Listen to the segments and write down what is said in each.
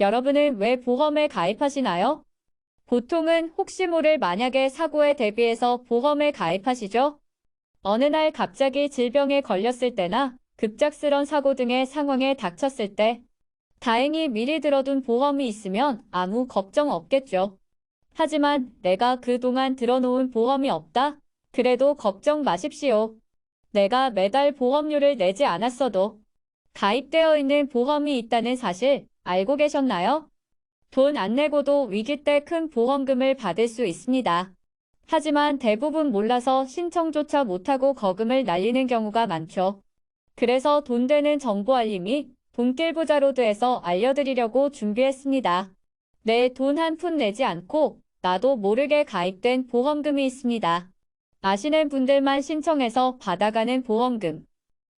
여러분은 왜 보험에 가입하시나요? 보통은 혹시 모를 만약에 사고에 대비해서 보험에 가입하시죠? 어느 날 갑자기 질병에 걸렸을 때나 급작스런 사고 등의 상황에 닥쳤을 때 다행히 미리 들어둔 보험이 있으면 아무 걱정 없겠죠. 하지만 내가 그동안 들어놓은 보험이 없다? 그래도 걱정 마십시오. 내가 매달 보험료를 내지 않았어도 가입되어 있는 보험이 있다는 사실 알고 계셨나요? 돈 안 내고도 위기 때 큰 보험금을 받을 수 있습니다. 하지만 대부분 몰라서 신청조차 못하고 거금을 날리는 경우가 많죠. 그래서 돈 되는 정보 알림이 돈길 부자로드에서 알려드리려고 준비했습니다. 내 돈 한 푼 내지 않고 나도 모르게 가입된 보험금이 있습니다. 아시는 분들만 신청해서 받아가는 보험금.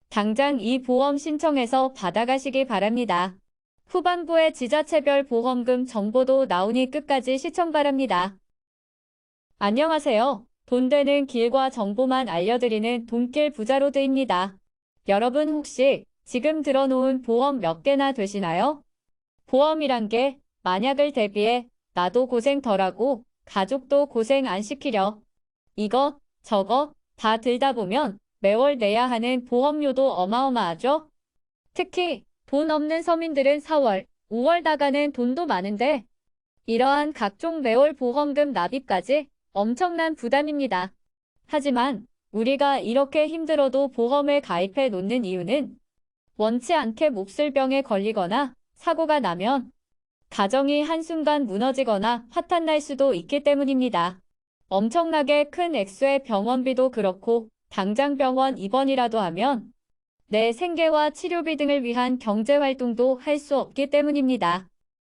당장 이 보험 신청해서 받아가시기 바랍니다. 후반부에 지자체별 보험금 정보도 나오니 끝까지 시청 바랍니다. 안녕하세요. 돈 되는 길과 정보만 알려드리는 돈길 부자로드입니다. 여러분 혹시 지금 들어놓은 보험 몇 개나 되시나요? 보험이란 게 만약을 대비해 나도 고생 덜하고 가족도 고생 안 시키려. 이거, 저거 다 들다 보면 매월 내야 하는 보험료도 어마어마하죠? 특히 돈 없는 서민들은 4월, 5월 나가는 돈도 많은데 이러한 각종 매월 보험금 납입까지 엄청난 부담입니다. 하지만 우리가 이렇게 힘들어도 보험에 가입해 놓는 이유는 원치 않게 몹쓸 병에 걸리거나 사고가 나면 가정이 한순간 무너지거나 화탄 날 수도 있기 때문입니다. 엄청나게 큰 액수의 병원비도 그렇고 당장 병원 입원이라도 하면 내 생계와 치료비 등을 위한 경제활동도 할 수 없기 때문입니다.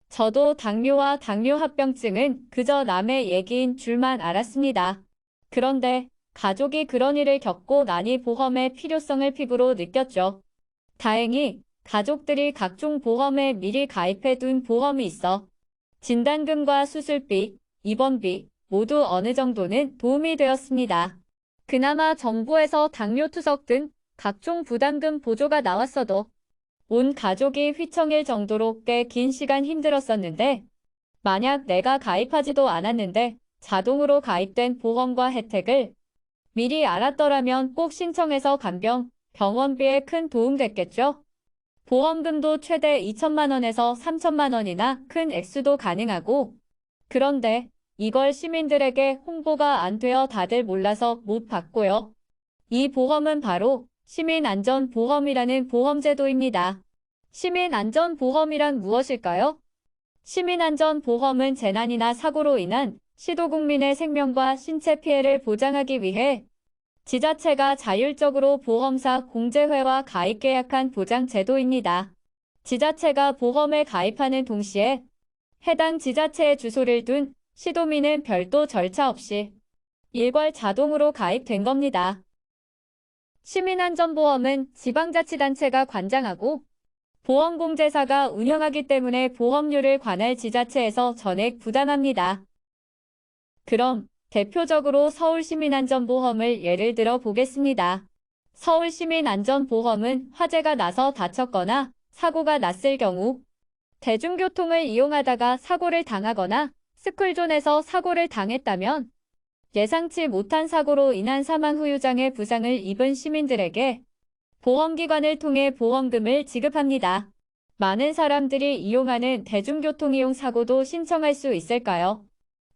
저도 당뇨와 당뇨합병증은 그저 남의 얘기인 줄만 알았습니다. 그런데 가족이 그런 일을 겪고 나니 보험의 필요성을 피부로 느꼈죠. 다행히 가족들이 각종 보험에 미리 가입해 둔 보험이 있어 진단금과 수술비, 입원비 모두 어느 정도는 도움이 되었습니다. 그나마 정부에서 당뇨 투석 등 각종 부담금 보조가 나왔어도 온 가족이 휘청일 정도로 꽤 긴 시간 힘들었었는데 만약 내가 가입하지도 않았는데 자동으로 가입된 보험과 혜택을 미리 알았더라면 꼭 신청해서 간병, 병원비에 큰 도움 됐겠죠? 보험금도 최대 2천만 원에서 3천만 원이나 큰 액수도 가능하고 그런데 이걸 시민들에게 홍보가 안 되어 다들 몰라서 못 받고요. 이 보험은 바로 시민안전보험이라는 보험제도입니다. 시민안전보험이란 무엇일까요? 시민안전보험은 재난이나 사고로 인한 시도국민의 생명과 신체 피해를 보장하기 위해 지자체가 자율적으로 보험사 공제회와 가입 계약한 보장 제도입니다. 지자체가 보험에 가입하는 동시에 해당 지자체에 주소를 둔 시도민은 별도 절차 없이 일괄 자동으로 가입된 겁니다. 시민안전보험은 지방자치단체가 관장하고 보험공제사가 운영하기 때문에 보험료를 관할 지자체에서 전액 부담합니다. 그럼 대표적으로 서울시민안전보험을 예를 들어 보겠습니다. 서울시민안전보험은 화재가 나서 다쳤거나 사고가 났을 경우 대중교통을 이용하다가 사고를 당하거나 스쿨존에서 사고를 당했다면 예상치 못한 사고로 인한 사망 후유장의 부상을 입은 시민들에게 보험기관을 통해 보험금을 지급합니다. 많은 사람들이 이용하는 대중교통 이용 사고도 신청할 수 있을까요?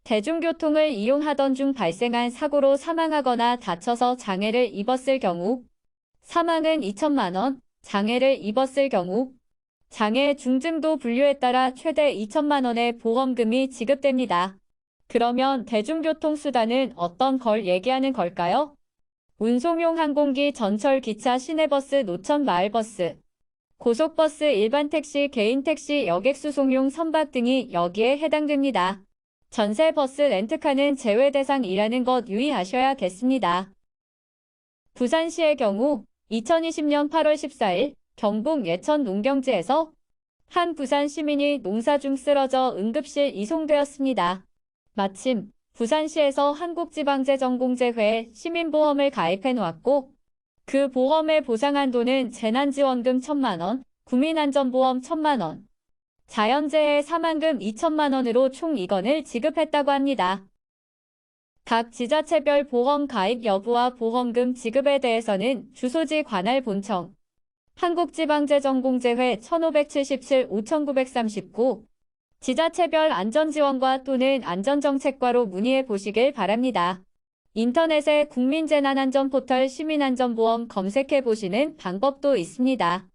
대중교통을 이용하던 중 발생한 사고로 사망하거나 다쳐서 장애를 입었을 경우 사망은 2천만원, 장애를 입었을 경우 장애 중증도 분류에 따라 최대 2천만 원의 보험금이 지급됩니다. 그러면 대중교통수단은 어떤 걸 얘기하는 걸까요? 운송용 항공기, 전철, 기차, 시내버스, 노천, 마을버스, 고속버스, 일반 택시, 개인 택시, 여객 수송용 선박 등이 여기에 해당됩니다. 전세 버스 렌트카는 제외 대상이라는 것 유의하셔야겠습니다. 부산시의 경우 2020년 8월 14일 경북 예천 농경지에서 한 부산 시민이 농사 중 쓰러져 응급실 이송되었습니다. 마침 부산시에서 한국지방재정공제회에 시민보험을 가입해 놓았고 그 보험에 보상한 돈은 재난지원금 1천만원, 국민안전보험 1천만원, 자연재해 사망금 2천만 원으로 총 2건을 지급했다고 합니다. 각 지자체별 보험 가입 여부와 보험금 지급에 대해서는 주소지 관할 본청, 한국지방재정공제회 1577-5939 지자체별 안전지원과 또는 안전정책과로 문의해 보시길 바랍니다. 인터넷에 국민재난안전포털 시민안전보험 검색해 보시는 방법도 있습니다.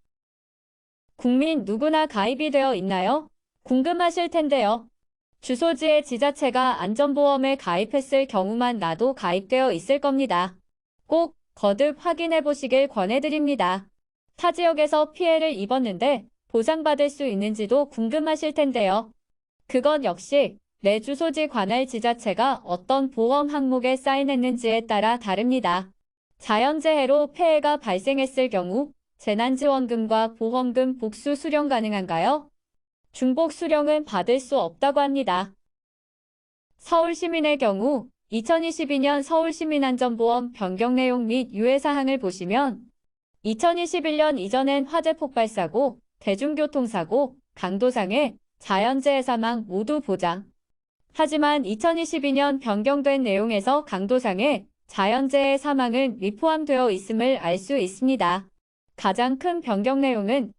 국민 누구나 가입이 되어 있나요? 궁금하실 텐데요. 주소지의 지자체가 안전보험에 가입했을 경우만 나도 가입되어 있을 겁니다. 꼭 거듭 확인해 보시길 권해드립니다. 타 지역에서 피해를 입었는데 보상받을 수 있는지도 궁금하실 텐데요. 그건 역시 내 주소지 관할 지자체가 어떤 보험 항목에 사인했는지에 따라 다릅니다. 자연재해로 폐해가 발생했을 경우 재난지원금과 보험금 복수 수령 가능한가요? 중복 수령은 받을 수 없다고 합니다. 서울시민의 경우 2022년 서울시민안전보험 변경 내용 및 유예사항을 보시면 2021년 이전엔 화재 폭발사고, 대중교통사고, 강도상해, 자연재해 사망 모두 보장. 하지만 2022년 변경된 내용에서 강도상해, 자연재해 사망은 미포함되어 있음을 알 수 있습니다. 가장 큰 변경 내용은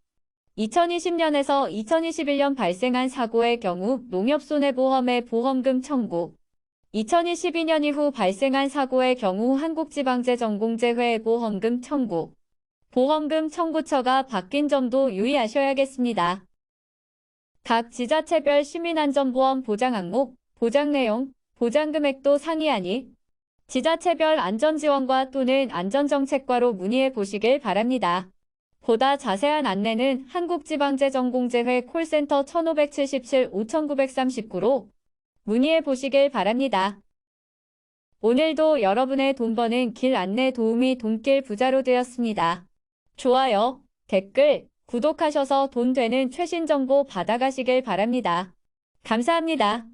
2020년에서 2021년 발생한 사고의 경우 농협손해보험의 보험금 청구, 2022년 이후 발생한 사고의 경우 한국지방재정공제회의 보험금 청구, 보험금 청구처가 바뀐 점도 유의하셔야겠습니다. 각 지자체별 시민안전보험 보장 항목, 보장 내용, 보장 금액도 상이하니 지자체별 안전지원과 또는 안전정책과로 문의해 보시길 바랍니다. 보다 자세한 안내는 한국지방재정공제회 콜센터 1577-5939로 문의해 보시길 바랍니다. 오늘도 여러분의 돈 버는 길 안내 도움이 돈길 부자로 되었습니다. 좋아요, 댓글, 구독하셔서 돈 되는 최신 정보 받아가시길 바랍니다. 감사합니다.